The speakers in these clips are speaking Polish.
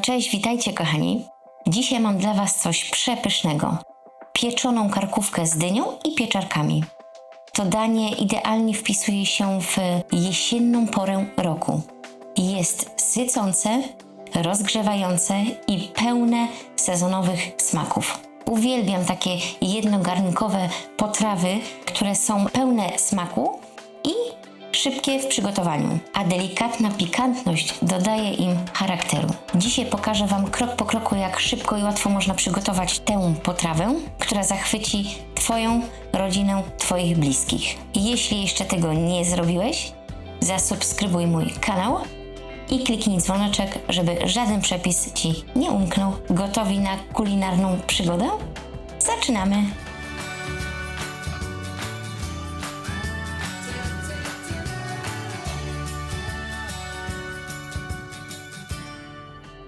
cześć, witajcie kochani. Dzisiaj mam dla Was coś przepysznego. Pieczoną karkówkę z dynią i pieczarkami. To danie idealnie wpisuje się w jesienną porę roku. Jest sycące, rozgrzewające i pełne sezonowych smaków. Uwielbiam takie jednogarnkowe potrawy, które są pełne smaku szybkie w przygotowaniu, a delikatna pikantność dodaje im charakteru. Dzisiaj pokażę Wam krok po kroku, jak szybko i łatwo można przygotować tę potrawę, która zachwyci Twoją rodzinę, Twoich bliskich. Jeśli jeszcze tego nie zrobiłeś, zasubskrybuj mój kanał i kliknij dzwoneczek, żeby żaden przepis Ci nie umknął. Gotowi na kulinarną przygodę? Zaczynamy!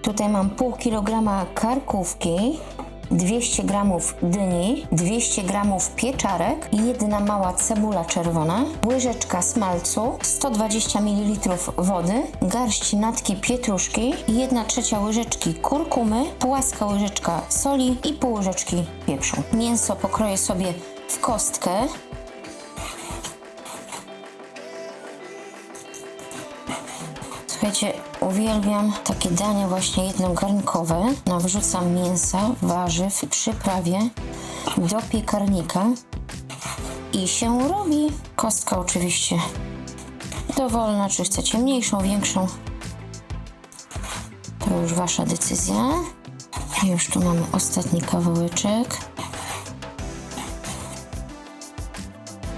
Tutaj mam pół kilograma karkówki, 200 gramów dyni, 200 gramów pieczarek, jedna mała cebula czerwona, łyżeczka smalcu, 120 ml wody, garść natki pietruszki, 1 trzecia łyżeczki kurkumy, płaska łyżeczka soli i pół łyżeczki pieprzu. Mięso pokroję sobie w kostkę. Słuchajcie, uwielbiam takie dania właśnie jednogarnkowe. Nawrzucam mięsa, warzyw, przyprawię do piekarnika i się robi. Kostka oczywiście dowolna, czy chcecie mniejszą, większą. To już wasza decyzja. Już tu mamy ostatni kawałeczek.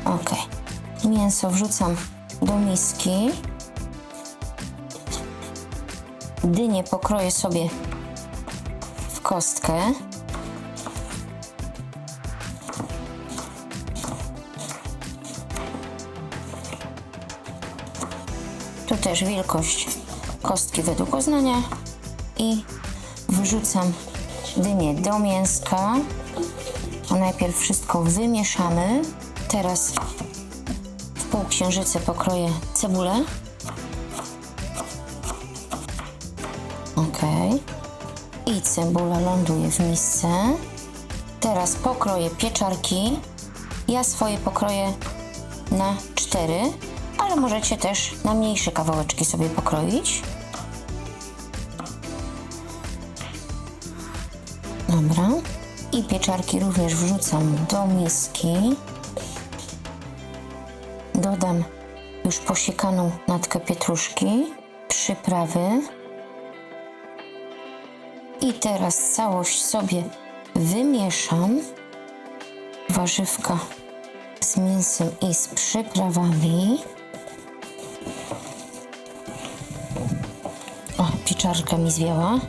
Ok. Mięso wrzucam do miski. Dynię pokroję sobie w kostkę. Tu też wielkość kostki według uznania i wrzucam dynię do mięska. Najpierw wszystko wymieszamy. Teraz w półksiężyce pokroję cebulę. I cebula ląduje w misce. Teraz pokroję pieczarki. Ja swoje pokroję na cztery, ale możecie też na mniejsze kawałeczki sobie pokroić. Dobra. I pieczarki również wrzucam do miski. Dodam już posiekaną natkę pietruszki, przyprawy. I teraz całość sobie wymieszam. Warzywka z mięsem i z przyprawami. O, pieczarka mi zwiała.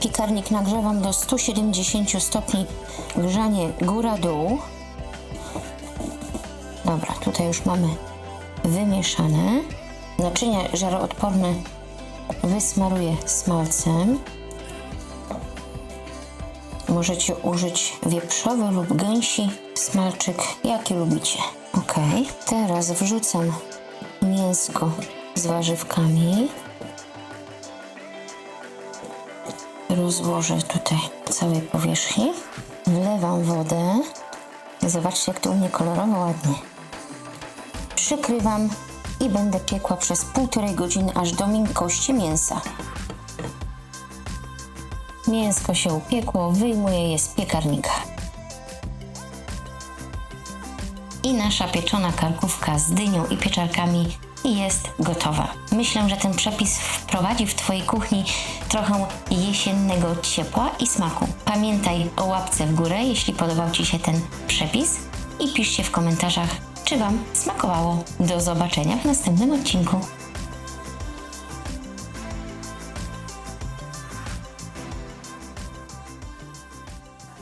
Piekarnik nagrzewam do 170 stopni grzanie góra-dół. Dobra, tutaj już mamy wymieszane. Naczynie żaroodporne wysmaruję smalcem. Możecie użyć wieprzowy lub gęsi smalczyk, jaki lubicie. Ok, teraz wrzucam mięsko z warzywkami. Rozłożę tutaj całej powierzchni. Wlewam wodę. Zobaczcie, jak to u mnie kolorowo ładnie. Przykrywam i będę piekła przez półtorej godziny aż do miękkości mięsa. Mięsko się upiekło, wyjmuję je z piekarnika. I nasza pieczona karkówka z dynią i pieczarkami jest gotowa. Myślę, że ten przepis wprowadzi w Twojej kuchni trochę jesiennego ciepła i smaku. Pamiętaj o łapce w górę, jeśli podobał Ci się ten przepis i piszcie w komentarzach, czy Wam smakowało. Do zobaczenia w następnym odcinku.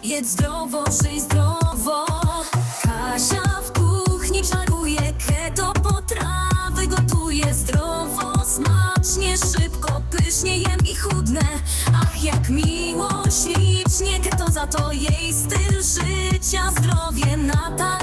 Jedz zdrowo, żyj zdrowo Kasia w kuchni czaruje Keto potrawy gotuje zdrowo Smacznie, szybko, pysznie jem i chudnę Ach jak miło, ślicznie Keto za to jej styl życia Zdrowie na tak